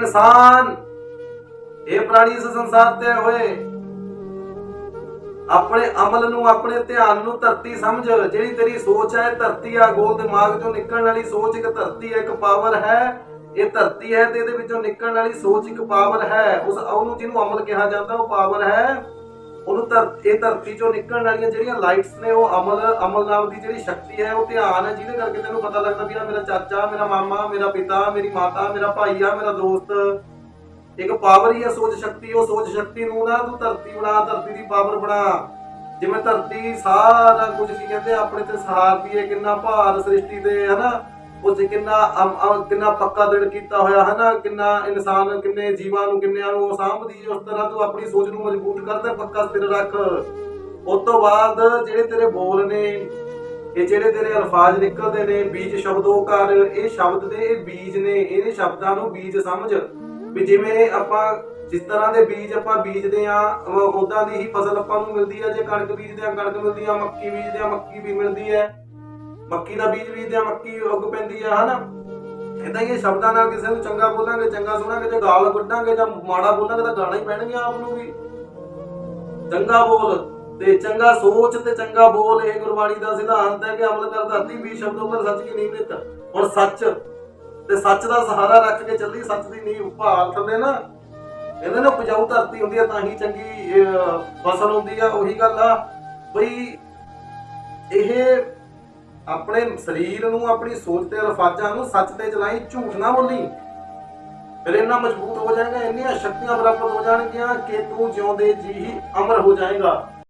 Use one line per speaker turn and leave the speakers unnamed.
ਇਨਸਾਨ, ਇਹ ਪ੍ਰਾਣੀ ਇਸ ਸੰਸਾਰ ਤੇ ਹੋਏ। ਆਪਣੇ ਅਮਲ ਨੂੰ, ਆਪਣੇ ਧਿਆਨ ਨੂੰ ਧਰਤੀ ਸਮਝ। ਜਿਹੜੀ ਤੇਰੀ ਸੋਚ ਹੈ, ਇਹ ਧਰਤੀ ਆ, ਗੋਲ ਦਿਮਾਗ ਚੋਂ ਨਿਕਲਣ ਵਾਲੀ ਸੋਚ ਇੱਕ ਧਰਤੀ ਹੈ, ਇੱਕ ਪਾਵਰ ਹੈ। ਇਹ ਧਰਤੀ ਹੈ ਤੇ ਇਹਦੇ ਵਿੱਚੋਂ ਨਿਕਲਣ ਵਾਲੀ ਸੋਚ ਇੱਕ ਪਾਵਰ ਹੈ। ਉਸ ਉਹਨੂੰ ਜਿਹਨੂੰ ਅਮਲ ਕਿਹਾ ਜਾਂਦਾ, ਉਹ ਪਾਵਰ ਹੈ। ਉਹਨੂੰ ਧਰ, ਇਹ ਧਰਤੀ ਚੋਂ ਨਿਕਲਣ ਵਾਲੀਆਂ ਜਿਹੜੀਆਂ ਲਾਈਟਸ ਨੇ, ਉਹ ਅਮਲ ਅਮਲ ਨਾਮ ਦੀ ਜਿਹੜੀ ਸ਼ਕਤੀ ਹੈ, ਉਹ ਧਿਆਨ ਹੈ, ਜਿਹਦੇ ਕਰਕੇ ਤੈਨੂੰ ਪਤਾ ਲੱਗਦਾ ਵੀ ਆ ਮੇਰਾ ਚਾਚਾ, ਮੇਰਾ ਮਾਮਾ, ਮੇਰਾ ਪਿਤਾ, ਮੇਰੀ ਮਾਤਾ, ਮੇਰਾ ਭਾਈ ਆ, ਮੇਰਾ ਦੋਸਤ। ਇੱਕ ਪਾਵਰ ਹੀ ਹੈ ਸੋਚ ਸ਼ਕਤੀ, ਉਹ ਸੋਚ ਸ਼ਕਤੀ ਨੂੰ ਨਾ ਤੂੰ ਧਰਤੀ ਬਣਾ, ਧਰਤੀ ਦੀ ਪਾਵਰ ਬਣਾ। ਜਿਵੇਂ ਧਰਤੀ ਸਾਰਾ ਕੁਝ ਕੀ ਕਹਿੰਦੇ ਆਪਣੇ ਤੇ ਸਹਾਰਦੀ ਹੈ, ਕਿੰਨਾ ਭਾਰ ਸ੍ਰਿਸ਼ਟੀ ਤੇ, ਹਨਾ? ਉਹ ਕਿੰਨਾ ਕਿੰਨਾ ਪੱਕਾ ਦਿਲ ਕੀਤਾ ਹੋਇਆ ਹਨਾ, ਕਿੰਨਾ ਇਨਸਾਨ ਕਿੰਨੇ ਜੀਵਾਂ ਨੂੰ, ਕਿੰਨਿਆਂ ਨੂੰ ਸਾਂਭਦੀ ਉਸ ਤਰ੍ਹਾਂ ਤੂੰ ਆਪਣੀ ਸੋਚ ਨੂੰ ਮਜ਼ਬੂਤ ਕਰ ਪੱਕਾ ਸਥਿਰ ਰੱਖ। ਉਸ ਤੋਂ ਬਾਅਦ ਜਿਹੜੇ ਤੇਰੇ ਬੋਲ ਨੇ, ਇਹ ਜਿਹੜੇ ਤੇਰੇ ਅਲਫਾਜ਼ ਨਿਕਲਦੇ ਨੇ, ਬੀਜ ਸ਼ਬਦੋ ਕਰ ਇਹ ਸ਼ਬਦ ਦੇ ਇਹ ਬੀਜ ਨੇ ਇਹਦੇ ਸ਼ਬਦਾਂ ਨੂੰ ਬੀਜ ਸਮਝ। ਵੀ ਜਿਵੇਂ ਆਪਾਂ ਜਿਸ ਤਰ੍ਹਾਂ ਦੇ ਬੀਜ ਆਪਾਂ ਬੀਜਦੇ ਆ ਉਦਾਂ ਦੀ ਹੀ ਫਸਲ ਆਪਾਂ ਨੂੰ ਮਿਲਦੀ ਹੈ, ਜੇ ਕਣਕ ਬੀਜਦੇ ਆ ਕਣਕ ਮਿਲਦੀ ਆ ਮੱਕੀ ਬੀਜਦੇ ਆ ਮੱਕੀ ਵੀ ਮਿਲਦੀ ਹੈ। ਮੱਕੀ ਦਾ ਬੀਜ ਬੀਜਦੇ ਆ ਮੱਕੀ ਉੱਗ ਪੈਂਦੀ ਆ, ਹਨਾ? ਇਦਾਂ ਹੀ ਸ਼ਬਦਾਂ ਨਾਲ ਕਿਸੇ ਨੂੰ ਚੰਗਾ ਬੋਲਾਂਗੇ, ਚੰਗਾ ਸੁਣਾਂਗੇ, ਜੇ ਗਾਲ ਕੱਢਾਂਗੇ, ਜਾਂ ਮਾੜਾ ਬੋਲਾਂਗੇ ਤਾਂ ਗਾਲਾਂ ਹੀ ਪੈਣਗੀਆਂ ਆਪ ਨੂੰ ਵੀ। ਚੰਗਾ ਬੋਲ ਤੇ ਚੰਗਾ ਸੋਚ ਤੇ ਚੰਗਾ ਬੋਲ, ਇਹ ਗੁਰਬਾਣੀ ਦਾ ਸਿਧਾਂਤ ਹੈ ਕਿ ਅਮਲ ਕਰ ਧਰਤੀ ਵੀ ਸ਼ਬਦੋਂ ਪਰ ਸੱਚ ਕੀ ਨੀਂਹ ਨਿਤ। ਹੁਣ ਸੱਚ ਤੇ ਸੱਚ ਦਾ ਸਹਾਰਾ ਰੱਖ ਕੇ ਚੱਲੀ ਸੱਚ ਦੀ ਨੀਂਹ ਭਾਲ ਥੱਲੇ ਨਾ, ਇਹਦੇ ਨਾ ਉਪਜਾਊ ਧਰਤੀ ਹੁੰਦੀ ਆ, ਤਾਂ ਹੀ ਚੰਗੀ ਫਸਲ ਹੁੰਦੀ ਆ, ਉਹੀ ਗੱਲ ਆ। ਬਈ ਇਹ ਆਪਣੇ ਸਰੀਰ ਨੂੰ, ਆਪਣੀ ਸੋਚ ਤੇ ਅਲਫਾਜ਼ਾਂ ਨੂੰ ਸੱਚ ਤੇ ਚਲਾਈ, ਝੂਠ ਨਾ ਬੋਲੀ। ਫਿਰ ਇੰਨਾ ਮਜ਼ਬੂਤ ਹੋ ਜਾਏਗਾ, ਇੰਨੀਆਂ ਸ਼ਕਤੀਆਂ ਬਰਾਬਰ ਹੋ ਜਾਣਗੀਆਂ ਕਿ ਤੂੰ ਜਿਉਂਦੇ ਜੀ ਹੀ ਅਮਰ ਹੋ ਜਾਏਗਾ।